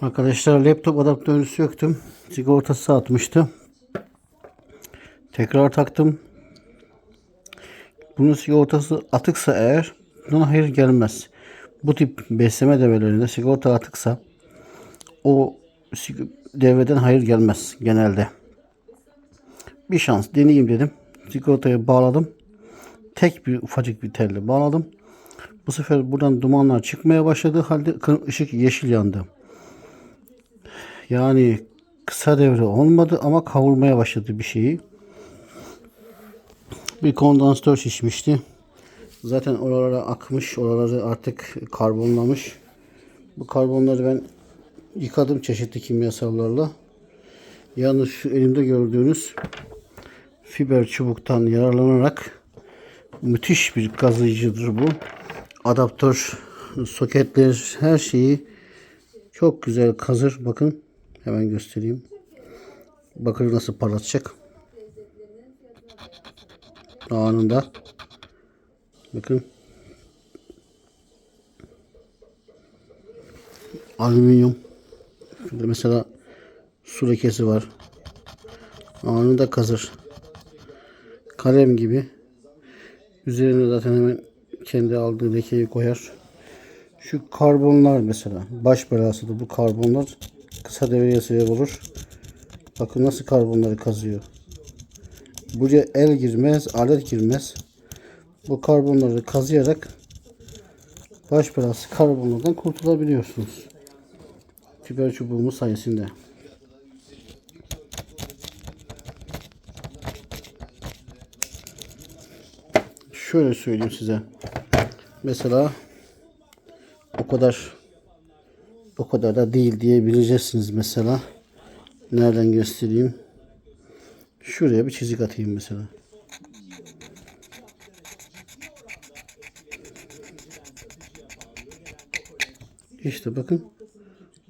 Arkadaşlar laptop adaptörü söktüm. Sigortası atmıştı. Tekrar taktım. Bunun sigortası atıksa eğer buna hayır gelmez. Bu tip besleme devrelerinde sigorta atıksa o devreden hayır gelmez genelde. Bir şans deneyeyim dedim. Sigortaya bağladım. Tek bir ufacık bir telle bağladım. Bu sefer buradan dumanlar çıkmaya başladı. Halde ışık yeşil yandı. Yani kısa devre olmadı ama kavurmaya başladı bir şeyi. Bir kondansatör şişmişti. Zaten oralara akmış. Oraları artık karbonlamış. Bu karbonları ben yıkadım çeşitli kimyasallarla. Yalnız şu elimde gördüğünüz fiber çubuktan yararlanarak müthiş bir gazlayıcıdır bu. Adaptör, soketler, her şeyi çok güzel kazır. Bakın hemen göstereyim. Bakır nasıl parlatacak. Anında. Bakın. Alüminyum. Şurada mesela su lekesi var. Anında kazır. Kalem gibi. Üzerine zaten hemen kendi aldığı lekeyi koyar. Şu karbonlar mesela baş belasıdır bu karbonlar. Kısa devreye sebep olur. Bakın nasıl karbonları kazıyor. Buraya el girmez, alet girmez. Bu karbonları kazıyarak baş belası karbonlardan kurtulabiliyorsunuz. Fiber çubuğumuz sayesinde. Şöyle söyleyeyim size. Mesela o kadar o kadar da değil diyebileceksiniz mesela. Nereden göstereyim? Şuraya bir çizik atayım mesela. İşte bakın.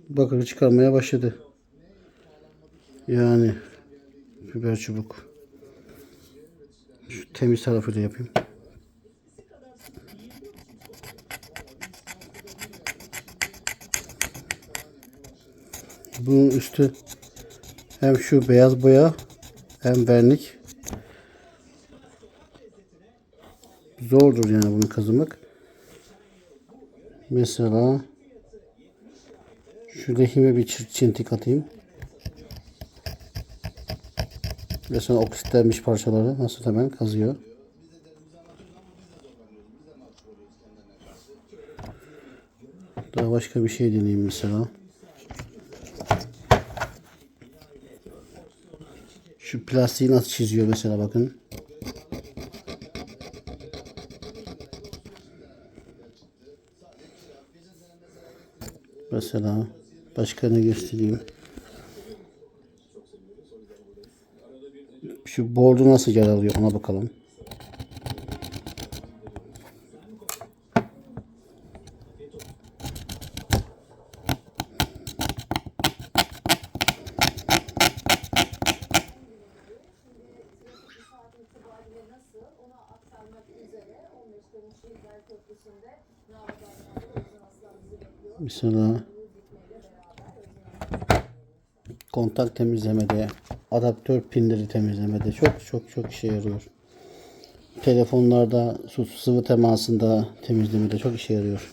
Bakırı çıkarmaya başladı. Yani biber çubuk. Şu temiz tarafıyla yapayım. Bunun üstü hem şu beyaz boya hem vernik. Zordur yani bunu kazımak. Mesela şu lehime bir çift çentik atayım. Mesela oksitlenmiş parçaları nasıl hemen kazıyor. Daha başka bir şey deneyeyim mesela. Şu plastiği nasıl çiziyor mesela bakın. Mesela başka ne göstereyim. Şu bordu nasıl yer alıyor ona bakalım. Nasıl ona aktarmak üzere 15 Temmuz Şehitler Köprüsü'nde Navadan Özcan Aslan bizi bekliyor. Mesela kontak temizlemede, adaptör pinleri temizlemede çok çok çok işe yarıyor. Telefonlarda su sıvı temasında temizlemede çok işe yarıyor.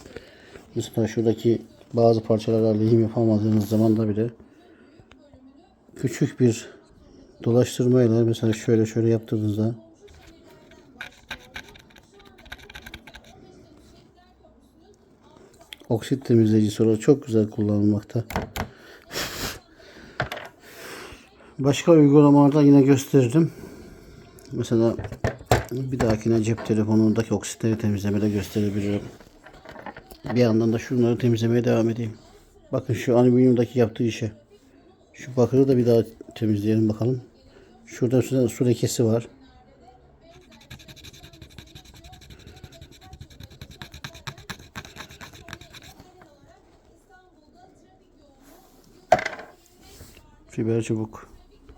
Mesela şuradaki bazı parçalara lehim yapamadığınız zaman da bile küçük bir dolaştırmayla mesela şöyle şöyle yaptığınızda oksit temizleyicisi olarak çok güzel kullanılmakta. Başka uygulamalarda yine gösteririm. Mesela bir dahakine cep telefonundaki oksitleri temizlemede gösterebilirim. Bir yandan da şunları temizlemeye devam edeyim. Bakın şu alüminyumdaki yaptığı işe. Şu bakırı da bir daha temizleyelim bakalım. Şurada su, su lekesi var. Fiber çubuk.